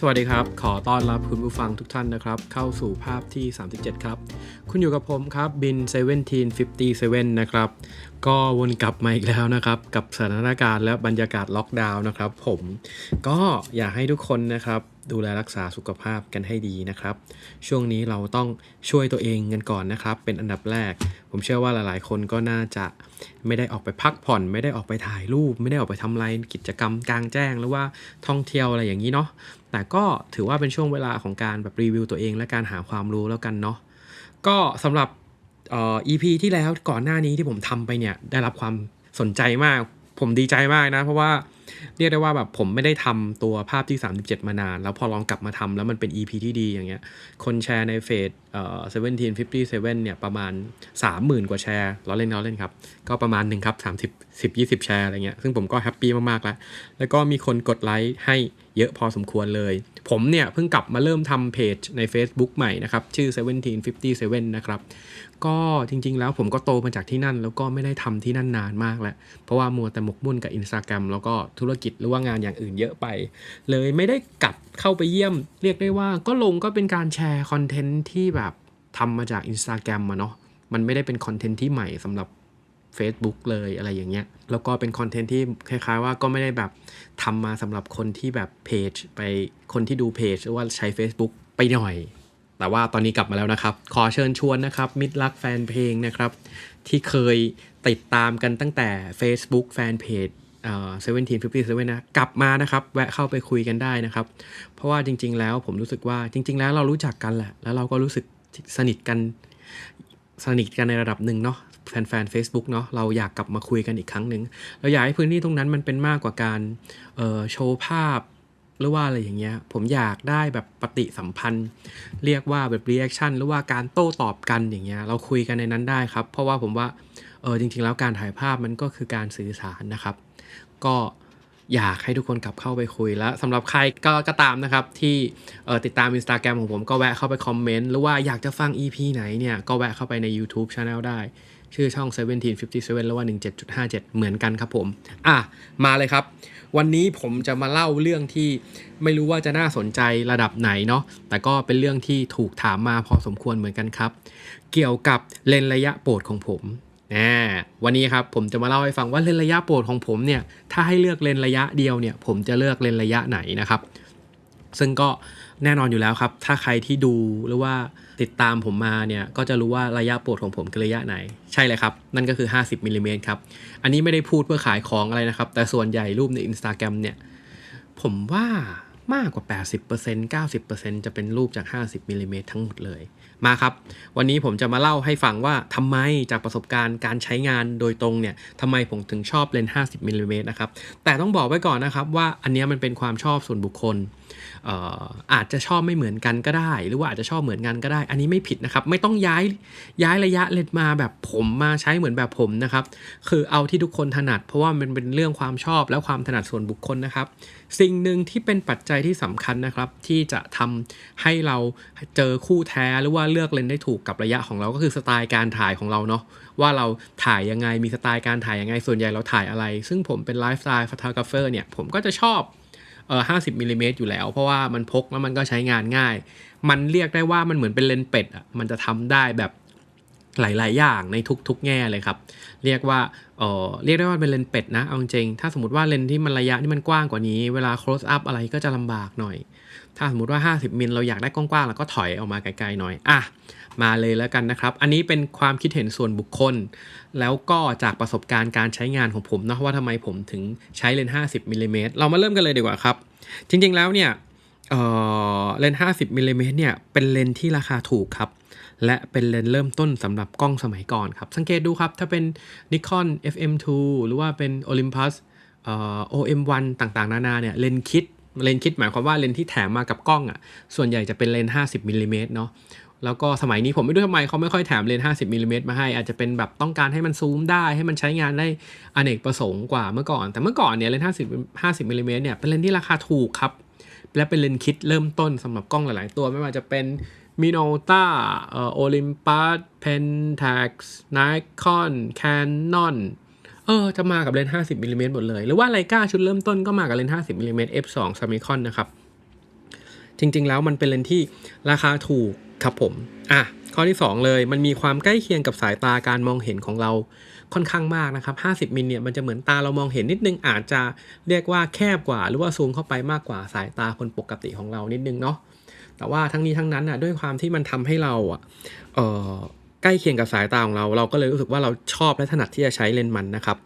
สวัสดีครับ ขอต้อนรับคุณผู้ฟังทุกท่านนะครับ เข้าสู่ภาพที่ 37 ครับ คุณอยู่กับผมครับบิน 1757 นะครับ ก็วนกลับมาอีกแล้วนะครับ กับสถานการณ์และบรรยากาศล็อกดาวน์นะครับ ผมก็อยากให้ทุกคนนะครับ ดูแลรักษาสุขภาพกันให้ดีนะครับ ช่วงนี้เราต้องช่วยตัวเองกันก่อนนะครับ เป็นอันดับแรก ผมเชื่อว่าหลายๆ คนก็น่าจะไม่ได้ออกไปพักผ่อน ไม่ได้ออกไปถ่ายรูป ไม่ได้ออกไปทำอะไรกิจกรรมกลางแจ้ง หรือว่าท่องเที่ยวอะไรอย่างนี้เนาะแต่ก็ถือว่าเป็นช่วงเวลาของการแบบรีวิวตัวเอง และการหาความรู้แล้วกันเนาะก็สำหรับเอ่อ EP ที่แล้วก่อนหน้านี้ที่ผมทำไปเนี่ยได้รับความสนใจมาก ผมดีใจมากนะ เพราะว่า เรียกได้ว่าแบบผมไม่ได้ทำตัวภาพที่ 37 มานาน แล้วพอลองกลับมาทำแล้วมันเป็น EP ที่ดีอย่างเงี้ย คนแชร์ในเฟซเอ่อ1757 เนี่ยประมาณ 30,000 กว่าแชร์ล้อเล่นล้อเล่นครับ ก็ประมาณหนึ่งครับ 30 10 20 แชร์อะไรเงี้ย ซึ่งผมก็แฮปปี้มากๆแล้ว แล้วก็มีคนกดไลค์ให้เยอะพอสมควรเลย ผมเนี่ยเพิ่งกลับมาเริ่มทำเพจใน Facebook ใหม่นะครับ ชื่อ 1757 นะครับ ก็จริงๆแล้วผมก็โตมาจากที่นั่น แล้วก็ไม่ได้ทำที่นั่นนานมากแล้ว เพราะว่ามัวแต่หมกมุ่นกับ Instagram แล้วก็ธุรกิจหรือว่างานอย่างอื่นเยอะไป เลยไม่ได้กลับเข้าไปเยี่ยม เรียกได้ว่าก็ลงก็เป็นการแชร์คอนเทนต์ที่แบบทำมาจาก Instagram มาเนาะมันไม่ได้เป็นคอนเทนต์ที่ใหม่สำหรับ Facebook เลยอะไรอย่างเงี้ย แล้วก็เป็นคอนเทนต์ที่คล้ายๆว่าก็ไม่ได้แบบทำมาสำหรับคนที่แบบเพจไปคนที่ดูเพจหรือว่าใช้ Facebook ไปหน่อย แต่ว่าตอนนี้กลับมาแล้วนะครับ ขอเชิญชวนนะครับ มิตรรักแฟนเพลงนะครับ ที่เคยติดตามกันตั้งแต่ Facebook แฟนเพจเอ่อ1757นะกลับมานะครับ แวะเข้าไปคุยกันได้นะครับ เพราะว่าจริง ๆ แล้วผมรู้สึกว่าจริง ๆ แล้วเรารู้จักกันแหละ แล้วเราก็รู้สึกสนิทกัน สนิทกันในระดับหนึ่งเนาะแฟนๆ Facebook เนาะเราอยากกลับมาคุยกันอีกครั้งหนึ่งเราอยากให้พื้นที่ตรงนั้นมันเป็นมากกว่าการโชว์ภาพหรือว่าอะไรอย่างเงี้ย ผมอยากได้แบบปฏิสัมพันธ์ เรียกว่าแบบรีแอคชั่นหรือว่าการโต้ตอบกันอย่างเงี้ย เราคุยกันในนั้นได้ครับ เพราะว่าผมว่า เออจริง ๆ แล้วการถ่ายภาพมันก็คือการสื่อสารนะครับ ก็ อยากให้ทุกคนกลับเข้าไปคุยแล้วสำหรับใครก็กตามนะครับ ที่ติดตาม Instagram ของผมก็แวะเข้าไปคอมเมนต์ หรือว่าอยากจะฟัง EP ไหนเนี่ย ก็แวะเข้าไปใน YouTube Channel ได้ ชื่อช่อง 1757หรือว่า 17.57 เหมือนกันครับผม อะ มาเลยครับ วันนี้ผมจะมาเล่าเรื่องที่ไม่รู้ว่าจะน่าสนใจระดับไหนเนาะแต่ก็เป็นเรื่องที่ถูกถามมาพอสมควรเหมือนกันครับ เกี่ยวกับเลนระยะโปรดของผม นะวันนี้ครับผมจะมาเล่าให้ฟังว่าเลนระยะโปรดของผมเนี่ยถ้าให้เลือกเลนระยะเดียวเนี่ยผมจะเลือกเลนระยะไหนนะครับ ซึ่งก็แน่นอนอยู่แล้วครับ ถ้าใครที่ดูหรือว่าติดตามผมมาเนี่ยก็จะรู้ว่าระยะโปรดของผมคือระยะไหน ใช่เลยครับ นั่นก็คือ 50มิลลิเมตรครับ อันนี้ไม่ได้พูดเพื่อขายของอะไรนะครับ แต่ส่วนใหญ่รูปใน Instagram เนี่ยผมว่ามากกว่า 80% 90%จะเป็นรูปจาก 50มิลลิเมตรทั้งหมดเลย มาครับ วันนี้ผมจะมาเล่าให้ฟังว่าทำไมจากประสบการณ์การใช้งานโดยตรงเนี่ยทำไมผมถึงชอบเลนส์50มิลลิเมตรนะครับแต่ต้องบอกไว้ก่อนนะครับว่าอันนี้มันเป็นความชอบส่วนบุคคล อาจจะชอบไม่เหมือนกันก็ได้ หรือว่าอาจจะชอบเหมือนกันก็ได้ อันนี้ไม่ผิดนะครับ ไม่ต้องย้ายย้ายระยะเลนมาแบบผมมาใช้เหมือนแบบผมนะครับ คือเอาที่ทุกคนถนัด เพราะว่ามันเป็นเรื่องความชอบและความถนัดส่วนบุคคลนะครับ สิ่งหนึ่งที่เป็นปัจจัยที่สำคัญนะครับ ที่จะทำให้เราเจอคู่แท้หรือว่าเลือกเลนได้ถูกกับระยะของเราก็คือสไตล์การถ่ายของเราเนาะว่าเราถ่ายยังไงมีสไตล์การถ่ายยังไงส่วนใหญ่เราถ่ายอะไร ซึ่งผมเป็นไลฟ์สไตล์ฟอทกราฟเฟอร์เนี่ยผมก็จะชอบ เออ50มิลลิเมตรอยู่แล้ว เพราะว่ามันพกแล้วมันก็ใช้งานง่าย มันเรียกได้ว่ามันเหมือนเป็นเลนส์เป็ดอะมันจะทำได้แบบหลาย ๆ อย่างในทุก ๆ แง่เลยครับ เรียกว่าเออเรียกได้ว่าเป็นเลนส์เป็ดนะ เอาจริงๆถ้าสมมติว่าเลนส์ที่มันระยะที่มันกว้างกว่านี้ เวลา close up อะไรก็จะลำบากหน่อย ถ้าสมมติว่า 50มิลเราอยากได้กว้างๆแล้วก็ถอยออกมาไกล ๆ หน่อย อะ มาเลยแล้วกันนะครับ อันนี้เป็นความคิดเห็นส่วนบุคคล แล้วก็จากประสบการณ์การใช้งานของผมนะว่าทำไมผมถึงใช้เลนส์50มิลลิเมตรเรามาเริ่มกันเลยดีกว่าครับ จริงๆแล้วเนี่ยเเลนส์50มิลลิเมตรเนี่ยเป็นเลนส์ที่ราคาถูกครับและเป็นเลนส์เริ่มต้นสำหรับกล้องสมัยก่อนครับ สังเกตดูครับ ถ้าเป็น Nikon FM2 หรือว่าเป็น Olympus OM1 ต่างๆ นานาเนี่ยเลนส์คิดเลนส์คิดหมายความว่าเลนส์ที่แถมมากับกล้องอะส่วนใหญ่จะเป็นเลนส์50มิลลิเมตรเนาะ แล้วก็สมัยนี้ผมไม่รู้ทำไมเขาไม่ค่อยแถมเลนส์50มิลลิเมตรมาให้ อาจจะเป็นแบบต้องการให้มันซูมได้ ให้มันใช้งานได้อเนกประสงค์กว่าเมื่อก่อน แต่เมื่อก่อนเนี่ยเลนส์50 50มิลลิเมตรเนี่ยเป็นเลนส์ที่ราคาถูกครับ และเป็นเลนส์คิดเริ่มต้นสำหรับกล้องหลาย ๆ ตัวไม่ว่าจะเป็น Minolta เอ่อ Olympus Pentax Nikon Canon เออจะมากับเลนส์50มิลลิเมตรหมดเลย หรือว่าไลกาชุดเริ่มต้นก็มากับเลนส์50มิลลิเมตร f2 Summicon นะครับ จริง ๆ แล้วมันเป็นเลนส์ที่ราคาถูกครับผม อะ ข้อที่ 2 เลย มันมีความใกล้เคียงกับสายตาการมองเห็นของเราค่อนข้างมากนะครับ 50 มิลเนี่ยมันจะเหมือนตาเรามองเห็นนิดนึง อาจจะเรียกว่าแคบกว่า หรือว่าซูมเข้าไปมากกว่าสายตาคนปกติของเรานิดนึงเนาะ แต่ว่าทั้งนี้ทั้งนั้นอะด้วยความที่มันทำให้เราอะเอ่อใกล้เคียงกับสายตาของเรา เราก็เลยรู้สึกว่าเราชอบและถนัดที่จะใช้เลนส์มันนะครับ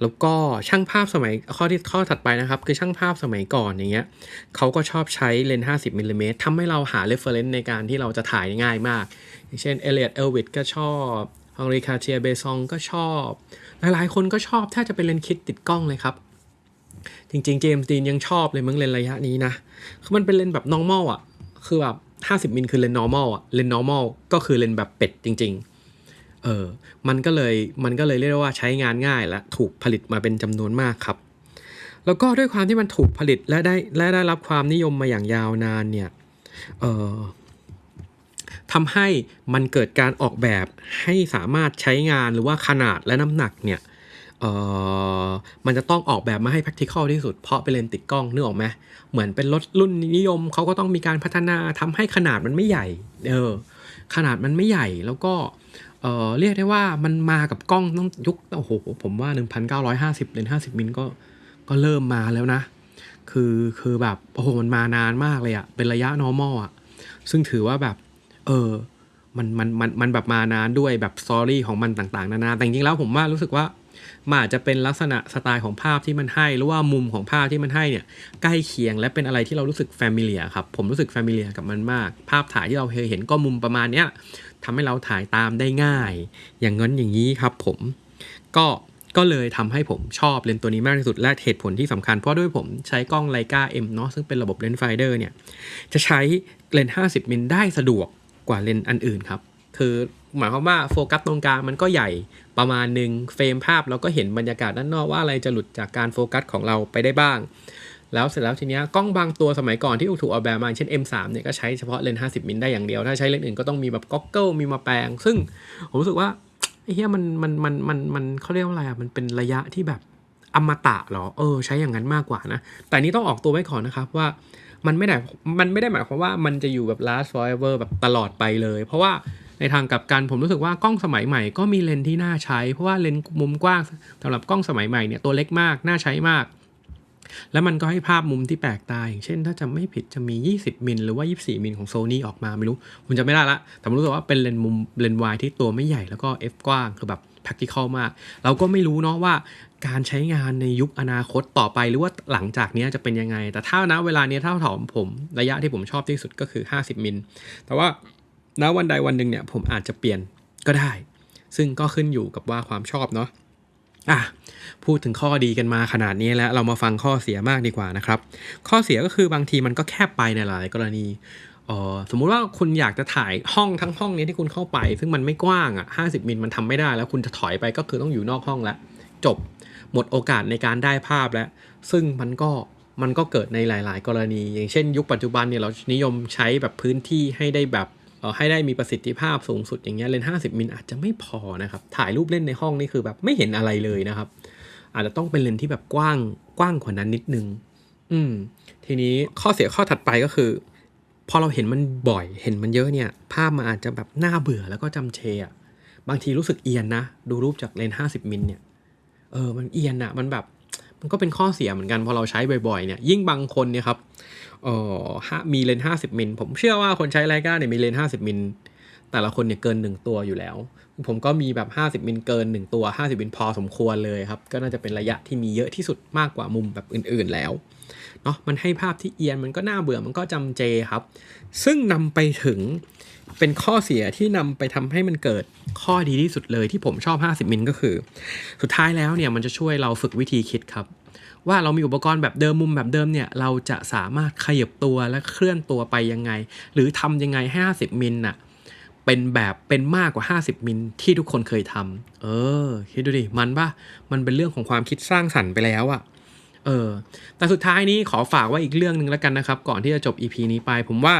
แล้วก็ช่างภาพสมัยข้อที่ข้อถัดไปนะครับ คือช่างภาพสมัยก่อนอย่างเงี้ยเขาก็ชอบใช้เลนส์50มิลลิเมตรทำให้เราหา reference ในการที่เราจะถ่ายง่ายมาก อย่างเช่นเอเลียดเอลวิดก็ชอบฮองริคาเทียเบซองก็ชอบ หลายๆ คนก็ชอบถ้าจะเป็นเลนส์คิดติดกล้องเลยครับ จริงๆ เจมส์ดีนยังชอบเลยมึงเลนส์ระยะนี้นะ คือมันเป็นเลนส์แบบ normal อะ คือแบบ50มิลคือเลนส์ normal อะเลนส์ normal ก็คือเลนส์แบบเป็ดจริง ออ มันก็เลยมันก็เลยเรียกได้ว่าใช้งานง่ายและถูกผลิตมาเป็นจำนวนมากครับ แล้วก็ด้วยความที่มันถูกผลิตและได้และได้รับความนิยมมาอย่างยาวนานเนี่ยเออทำให้มันเกิดการออกแบบให้สามารถใช้งานหรือว่าขนาดและน้ำหนักเนี่ยเออมันจะต้องออกแบบมาให้ practical ที่สุด เพราะเป็นเลนส์ติดกล้องนึกออกไหมเหมือนเป็นรถรุ่นนิยมเขาก็ต้องมีการพัฒนาทำให้ขนาดมันไม่ใหญ่ เออ ขนาดมันไม่ใหญ่แล้วก็ เอ่อเรียกได้ว่ามันมากับกล้องต้องยุคโอ้โหผมว่า 1,950เลนส์50 มิลก็ก็เริ่มมาแล้วนะ คือคือแบบโอ้โหมันมานานมากเลยอะเป็นระยะ normal อะซึ่งถือว่าแบบ เออมันมันมันมันแบบมานานด้วยแบบสตอรี่ของมันต่างๆ นานาแต่จริงๆแล้วผมว่ารู้สึกว่ามันอาจจะเป็นลักษณะสไตล์ของภาพที่มันให้ หรือว่ามุมของภาพที่มันให้เนี่ย ใกล้เคียงและเป็นอะไรที่เรารู้สึกแฟมิเลียครับ ผมรู้สึกแฟมิเลียกับมันมาก ภาพถ่ายที่เราเคยเห็นก็มุมประมาณเนี้ย ทำให้เราถ่ายตามได้ง่าย อย่างนั้นอย่างนี้ครับผมก็ก็เลยทำให้ผมชอบเลนส์ตัวนี้มากที่สุดและเหตุผลที่สำคัญเพราะด้วยผมใช้กล้องไลกา M เนาะซึ่งเป็นระบบเลนส์ไฟเดอร์เนี่ยจะใช้เลนส์50มิลได้สะดวกกว่าเลนส์อันอื่นครับคือหมายความว่าโฟกัสตรงกลางมันก็ใหญ่ประมาณหนึ่งเฟรมภาพเราก็เห็นบรรยากาศด้านนอกว่าอะไรจะหลุดจากการโฟกัสของเราไปได้บ้าง แล้วเสร็จแล้วทีเนี้ยกล้องบางตัวสมัยก่อนที่ถูกออกแบบมาเช่น M3 เนี่ยก็ใช้เฉพาะเลนส์50 มิลได้อย่างเดียว ถ้าใช้เลนส์อื่นก็ต้องมีแบบก็อกเกิลมีมาแปลง ซึ่งผมรู้สึกว่าเหี้ยมันมันมันมันมันเขาเรียกว่าอะไรอะมันเป็นระยะที่แบบอมตะเหรอเออ ใช้อย่างนั้นมากกว่านะ แต่นี้ต้องออกตัวไว้ก่อนนะครับว่ามันไม่ได้มันไม่ได้หมายความว่ามันจะอยู่แบบ last forever แบบตลอดไปเลย เพราะว่าในทางกลับกันผมรู้สึกว่ากล้องสมัยใหม่ก็มีเลนส์ที่น่าใช้ เพราะว่าเลนส์มุมกว้างสำหรับกล้องสมัยใหม่เนี่ยตัวเล็กมากน่าใช้มาก แล้วมันก็ให้ภาพมุมที่แปลกตาอย่างเช่น ถ้าจะไม่ผิดจะมี 20 มิลหรือว่า 24 มิลของ Sony ออกมาไม่รู้ผมจะไม่ได้ละ แต่ผมรู้สึกว่าเป็นเลนส์มุมเลนส์วายที่ตัวไม่ใหญ่แล้วก็ f กว้างคือแบบ practical มาก เราก็ไม่รู้เนาะว่าการใช้งานในยุคอนาคตต่อไปหรือว่าหลังจากนี้จะเป็นยังไง แต่ถ้านะเวลานี้ถ้าถามผมระยะที่ผมชอบที่สุดก็คือ 50 มิลแต่ว่าณวันใดวันหนึ่งเนี่ยผมอาจจะเปลี่ยนก็ได้ ซึ่งก็ขึ้นอยู่กับว่าความชอบเนาะ อะพูดถึงข้อดีกันมาขนาดนี้แล้วเรามาฟังข้อเสียมากดีกว่านะครับ ข้อเสียก็คือบางทีมันก็แคบไปในหลายกรณีเออสมมุติว่าคุณอยากจะถ่ายห้องทั้งห้องนี้ที่คุณเข้าไป ซึ่งมันไม่กว้างอะ50มิลมันทำไม่ได้ แล้วคุณจะถอยไปก็คือต้องอยู่นอกห้องแล้วจบหมดโอกาสในการได้ภาพแล้ว ซึ่งมันก็มันก็เกิดในหลาย ๆ กรณี อย่างเช่น ยุคปัจจุบันเนี่ยเรานิยมใช้แบบพื้นที่ให้ได้แบบ ให้ได้มีประสิทธิภาพสูงสุดอย่างเงี้ยเลนส์50 มิลอาจจะไม่พอนะครับ ถ่ายรูปเล่นในห้องนี่คือแบบไม่เห็นอะไรเลยนะครับ อาจจะต้องเป็นเลนส์ที่แบบกว้างกว้างกว่านั้นนิดนึง อืม ทีนี้ข้อเสียข้อถัดไปก็คือ พอเราเห็นมันบ่อย เห็นมันเยอะเนี่ย ภาพมันอาจจะแบบน่าเบื่อแล้วก็จำเจอะบางทีรู้สึกเอียนนะ ดูรูปจากเลนส์50 มิลเนี่ย เออ มันเอียนอะมันแบบ มันก็เป็นข้อเสียเหมือนกันพอเราใช้บ่อยๆเนี่ยยิ่งบางคนเนี่ยครับเออฮะมีเลนส์50มิลผมเชื่อว่าคนใช้ไลกาเนี่ยมีเลนส์50มิลแต่ละคนเนี่ยเกิน1ตัวอยู่แล้ว ผมก็มีแบบ50มิลเกิน1ตัว50มิลพอสมควรเลยครับ ก็น่าจะเป็นระยะที่มีเยอะที่สุดมากกว่ามุมแบบอื่นๆแล้วเนาะมันให้ภาพที่เอียนมันก็น่าเบื่อมันก็จำเจครับ ซึ่งนำไปถึง เป็นข้อเสียที่นำไปทำให้มันเกิดข้อดีที่สุดเลยที่ผมชอบ 50 มิลก็คือ สุดท้ายแล้วเนี่ยมันจะช่วยเราฝึกวิธีคิดครับ ว่าเรามีอุปกรณ์แบบเดิมมุมแบบเดิมเนี่ยเราจะสามารถขยับตัวและเคลื่อนตัวไปยังไง หรือทำยังไงให้50 มิลน่ะเป็นแบบเป็นมากกว่า 50 มิลที่ทุกคนเคยทำเออ คิดดูดิ มันปะมันเป็นเรื่องของความคิดสร้างสรรค์ไปแล้วอะ เออ แต่สุดท้ายนี้ขอฝากไว้อีกเรื่องหนึ่งแล้วกันนะครับ ก่อนที่จะจบ EP นี้ไป ผมว่า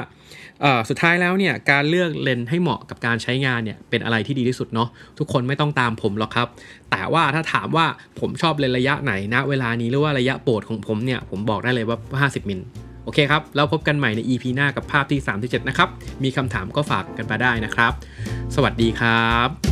สุดท้ายแล้วเนี่ยการเลือกเลนส์ให้เหมาะกับการใช้งานเนี่ยเป็นอะไรที่ดีที่สุดเนาะทุกคนไม่ต้องตามผมหรอกครับ แต่ว่าถ้าถามว่าผมชอบเลนระยะไหนนะเวลานี้หรือว่าระยะโปรดของผมเนี่ยผมบอกได้เลยว่า 50 มิลโโอเคครับ แล้วพบกันใหม่ใน EP หน้ากับภาพที่ 37 นะครับ มีคำถามก็ฝากกันมาได้นะครับ สวัสดีครับ